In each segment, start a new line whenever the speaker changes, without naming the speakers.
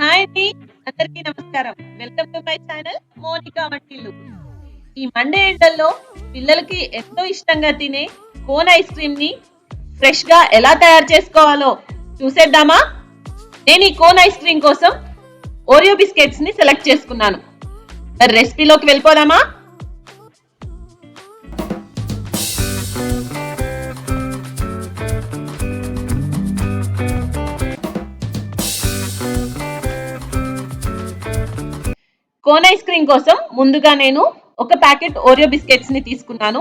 Hi అండి. అందరికీ నమస్కారం. Welcome to my channel Monika వంటిల్లు. ఈ మండే ఎండల్లో పిల్లలకి ఎంతో ఇష్టంగా తినే కోన్ ఐస్ క్రీమ్ని ఫ్రెష్గా ఎలా తయారు చేసుకోవాలో చూసేద్దామా? నేను ఈ కోన్ ఐస్ క్రీమ్ కోసం ఓరియో బిస్కెట్స్ని సెలెక్ట్ చేసుకున్నాను. మరి రెసిపీలోకి వెళ్ళిపోదామా? కోన్ ఐస్ క్రీమ్ కోసం ముందుగా నేను ఒక ప్యాకెట్ ఓరియో బిస్కెట్స్ని తీసుకున్నాను.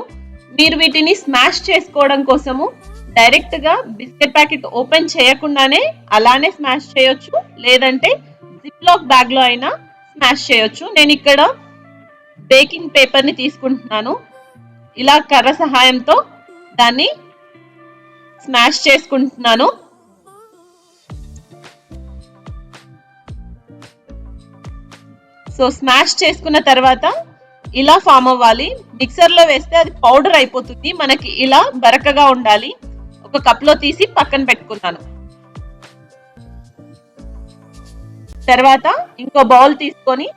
మీరు వీటిని స్మాష్ చేసుకోవడం కోసము డైరెక్ట్గా బిస్కెట్ ప్యాకెట్ ఓపెన్ చేయకుండానే అలానే స్మాష్ చేయొచ్చు. లేదంటే జిప్ లాక్ బ్యాగ్లో అయినా స్మాష్ చేయొచ్చు. నేను ఇక్కడ బేకింగ్ పేపర్ని తీసుకుంటున్నాను. ఇలా కర్ర సహాయంతో దాన్ని స్మాష్ చేసుకుంటున్నాను. సో స్మాష్ చేసుకున్న తర్వాత ఇలా ఫామ్ అవ్వాలి. మిక్సర్లో వేస్తే అది పౌడర్ అయిపోతుంది. మనకి ఇలా బరకగా ఉండాలి. ఒక కప్లో తీసి పక్కన పెట్టుకున్నాను. తర్వాత ఇంకో బౌల్ తీసుకొని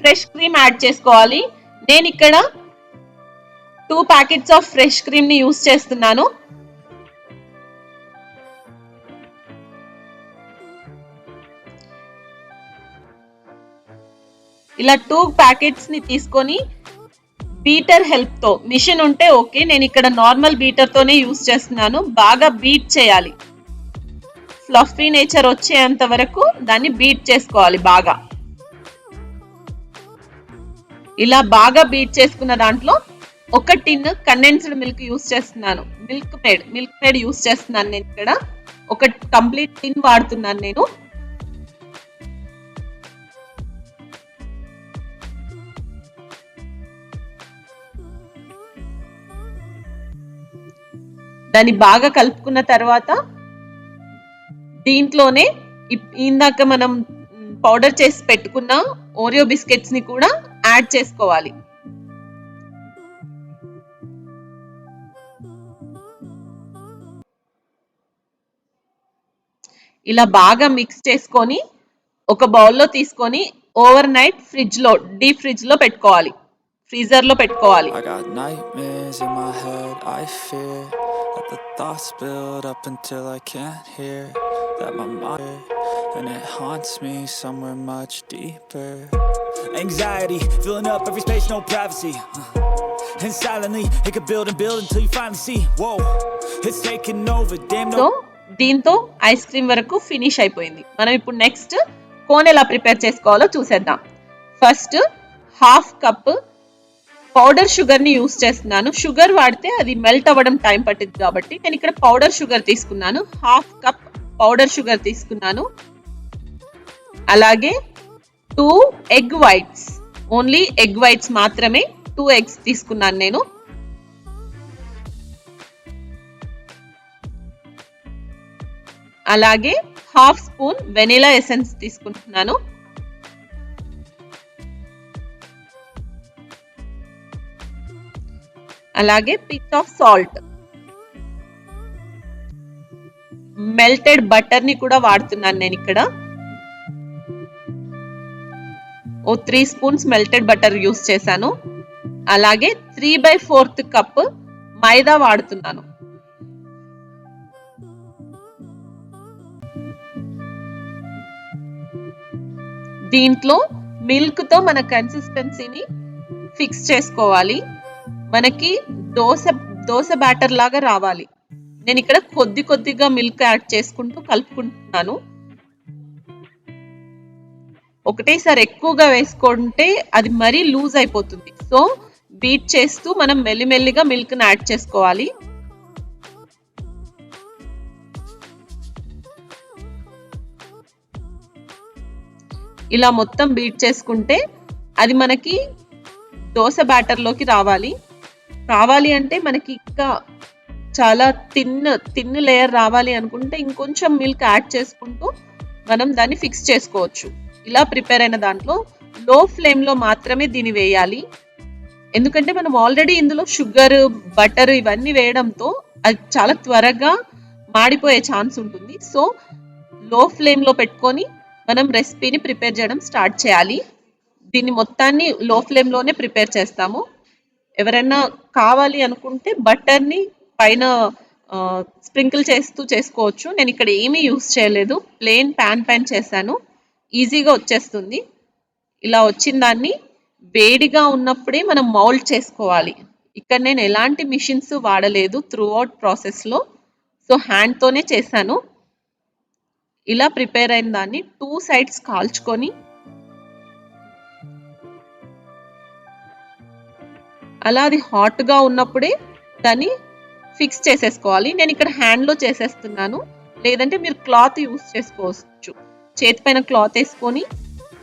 ఫ్రెష్ క్రీమ్ యాడ్ చేసుకోవాలి. నేను ఇక్కడ టూ ప్యాకెట్స్ ఆఫ్ ఫ్రెష్ క్రీమ్ని యూస్ చేస్తున్నాను. ఇలా టూ ప్యాకెట్స్ని తీసుకొని బీటర్ హెల్ప్తో మిషన్ ఉంటే ఓకే నేను ఇక్కడ నార్మల్ బీటర్ తోనే యూస్ చేస్తున్నాను బాగా బీట్ చేయాలి. ఫ్లఫీ నేచర్ వచ్చేంత వరకు దాన్ని బీట్ చేసుకోవాలి బాగా. ఇలా బాగా బీట్ చేసుకున్న దాంట్లో ఒక టిన్ కండెన్స్డ్ మిల్క్ యూస్ చేస్తున్నాను. Milkmaid Milkmaid use చేస్తున్నాను నేను ఇక్కడ. ఒక కంప్లీట్ టిన్ వాడుతున్నాను నేను. దాన్ని బాగా కలుపుకున్న తర్వాత దీంట్లోనే ఇందాక మనం పౌడర్ చేసి పెట్టుకున్న ఓరియో బిస్కెట్స్ని కూడా యాడ్ చేసుకోవాలి. ఇలా బాగా మిక్స్ చేసుకొని ఒక బౌల్లో తీసుకొని ఓవర్ నైట్ ఫ్రిడ్జ్లో డీప్ ఫ్రిడ్జ్లో పెట్టుకోవాలి. ఫ్రీజర్లో పెట్టుకోవాలి
The thoughts build up until I can't hear that my mind and it haunts me somewhere much deeper. Anxiety filling up every space, no privacy. And silently, it could build and build until you finally see. Whoa, it's taking over. Damn, no.
దీంతో ice cream వరకు finish అయిపోయింది మనం ఇప్పుడు next cone ఎలా prepare చేసుకోవాలో చూసేద్దాం first half cup powder షుగర్ని use చేస్తున్నాను. షుగర్ వాడితే అది మెల్ట్ అవ్వడం టైం పట్టింది కాబట్టి నేను ఇక్కడ పౌడర్ షుగర్ తీసుకున్నాను. హాఫ్ కప్ పౌడర్ షుగర్ తీసుకున్నాను. అలాగే two egg whites only egg whites మాత్రమే టూ ఎగ్స్ తీసుకున్నాను నేను. అలాగే హాఫ్ స్పూన్ వెనిలా ఎసెన్స్ తీసుకుంటున్నాను. అలాగే పిచ్ ఆఫ్ సాల్ట్ మెల్టెడ్ బటర్ని కూడా వాడుతున్నాను నేను ఇక్కడ. ఓ three spoons melted butter use చేశాను. అలాగే త్రీ బై ఫోర్త్ కప్ మైదా వాడుతున్నాను. దీంట్లో మిల్క్తో మన కన్సిస్టెన్సీని ఫిక్స్ చేసుకోవాలి. మనకి దోశ దోశ బ్యాటర్ లాగా రావాలి. నేను ఇక్కడ కొద్ది కొద్దిగా మిల్క్ యాడ్ చేసుకుంటూ కలుపుకుంటున్నాను. ఒకటేసారి ఎక్కువగా వేసుకుంటే అది మరీ లూజ్ అయిపోతుంది. సో బీట్ చేస్తూ మనం మెల్లిమెల్లిగా మిల్క్ని యాడ్ చేసుకోవాలి. ఇలా మొత్తం బీట్ చేసుకుంటే అది మనకి దోశ బ్యాటర్లోకి రావాలి. రావాలి అంటే మనకి ఇంకా చాలా తిన్ తిన్ లేయర్ రావాలి అనుకుంటే ఇంకొంచెం మిల్క్ యాడ్ చేసుకుంటూ మనం దాన్ని ఫిక్స్ చేసుకోవచ్చు. ఇలా ప్రిపేర్ అయిన దాంట్లో లో ఫ్లేమ్లో మాత్రమే దీన్ని వేయాలి. ఎందుకంటే మనం ఆల్రెడీ ఇందులో షుగర్ బటర్ ఇవన్నీ వేయడంతో అది చాలా త్వరగా మాడిపోయే ఛాన్స్ ఉంటుంది. సో లో ఫ్లేమ్లో పెట్టుకొని మనం రెసిపీని ప్రిపేర్ చేయడం స్టార్ట్ చేయాలి. దీన్ని మొత్తాన్ని లో ఫ్లేమ్లోనే ప్రిపేర్ చేస్తాము. ఎవరైనా కావాలి అనుకుంటే బటర్ని పైన స్ప్రింకిల్ చేస్తూ చేసుకోవచ్చు. నేను ఇక్కడ ఏమీ యూస్ చేయలేదు. ప్లెయిన్ ప్యాన్ పైన చేశాను. ఈజీగా వచ్చేస్తుంది. ఇలా వచ్చిన దాన్ని వేడిగా ఉన్నప్పుడే మనం మౌల్డ్ చేసుకోవాలి. ఇక్కడ నేను ఎలాంటి మిషన్స్ వాడలేదు త్రూ అవుట్ ప్రాసెస్లో సో హ్యాండ్తోనే చేశాను. ఇలా ప్రిపేర్ అయిన దాన్ని టూ సైడ్స్ కాల్చుకొని అలా అది హాట్గా ఉన్నప్పుడే దాన్ని ఫిక్స్ చేసేసుకోవాలి. నేను ఇక్కడ హ్యాండ్లో చేసేస్తున్నాను. లేదంటే మీరు క్లాత్ యూస్ చేసుకోవచ్చు. చేతి పైన క్లాత్ వేసుకొని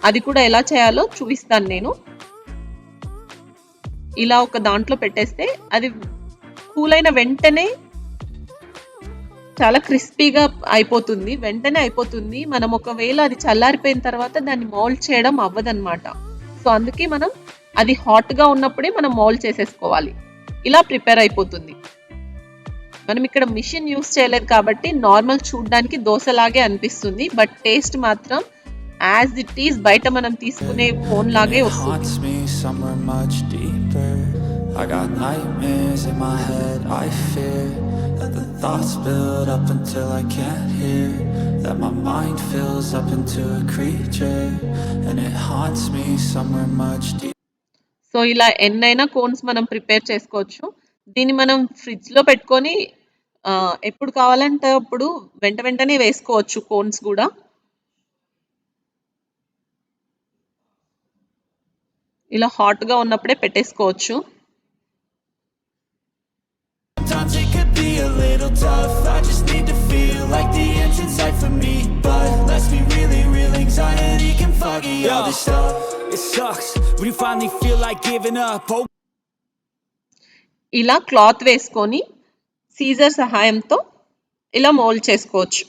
అది కూడా ఎలా చేయాలో చూపిస్తాను నేను. ఇలా ఒక దాంట్లో పెట్టేస్తే అది కూల్ అయిన వెంటనే చాలా క్రిస్పీగా అయిపోతుంది. వెంటనే అయిపోతుంది. మనం ఒకవేళ అది చల్లారిపోయిన తర్వాత దాన్ని మౌల్డ్ చేయడం అవ్వదన్నమాట. సో అందుకే మనం అది హాట్గా ఉన్నప్పుడే మనం మోల్డ్ చేసేసుకోవాలి. ఇలా ప్రిపేర్ అయిపోతుంది. మనం ఇక్కడ మిషన్ యూస్ చేయలేదు కాబట్టి నార్మల్ చూడడానికి దోశలాగే అనిపిస్తుంది. బట్ టేస్ట్ మాత్రం యాజ్ ఇట్ ఈస్ బయట మనం తీసుకునే ఫోన్ లాగే వస్తుంది.
That the thoughts build up until I can't hear. That my mind fills up into a creature, and it haunts me somewhere much deeper.
So ఇలా ఎన్నైనా cones మనం prepare చేసుకోవచ్చు. దీన్ని మనం ఫ్రిడ్జ్లో పెట్టుకొని ఎప్పుడు కావాలంటే అప్పుడు వెంట వెంటనే వేసుకోవచ్చు కోన్స్ కూడా. ఇలా హాట్గా ఉన్నప్పుడే పెట్టేసుకోవచ్చు.
Anxiety can foggy all this stuff.
It sucks when you finally feel like giving up. Oh,
ఇలా క్లాత్ వేసుకొని సీజర్ సహాయంతో ఇలా మోల్డ్ చేసుకోవచ్చు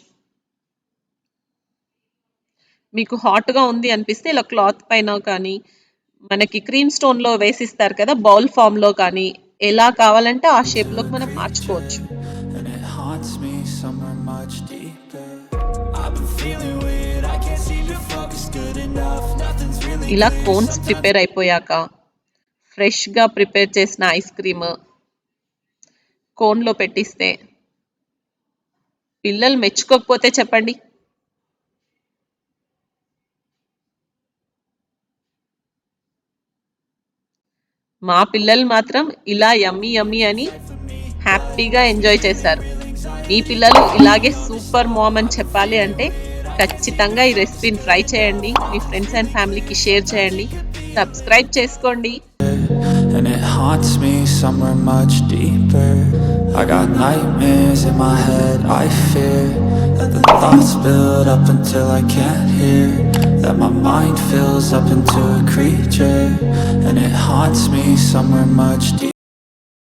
మీకు హాట్గా ఉంది అనిపిస్తే ఇలా క్లాత్ పైన కానీ మనకి క్రీమ్ స్టోన్లో వేసిస్తారు కదా బౌల్ ఫామ్లో కానీ ఎలా కావాలంటే ఆ షేప్లోకి మనం మార్చుకోవచ్చు ఇలా కోన్స్ ప్రిపేర్ అయిపోయాక ఫ్రెష్గా ప్రిపేర్ చేసిన ఐస్ క్రీమ్ కోన్లో పెట్టిస్తే పిల్లలు మెచ్చుకోకపోతే చెప్పండి. మా పిల్లలు మాత్రం ఇలా యమ్మీ యమ్మీ అని హ్యాపీగా ఎంజాయ్ చేశారు. మీ పిల్లలు ఇలాగే సూపర్ మామ్ అని చెప్పాలి అంటే ఖచ్చితంగా ఈ రెసిపీని ట్రై చేయండి మీ ఫ్రెండ్స్ అండ్ ఫ్యామిలీకి షేర్ చేయండి సబ్స్క్రైబ్ చేసుకోండి
And it haunts me somewhere much deeper. I got nightmares in my head, I fear that the thoughts build up until I can't hear. That my mind fills up into a creature, and it haunts me somewhere much deeper.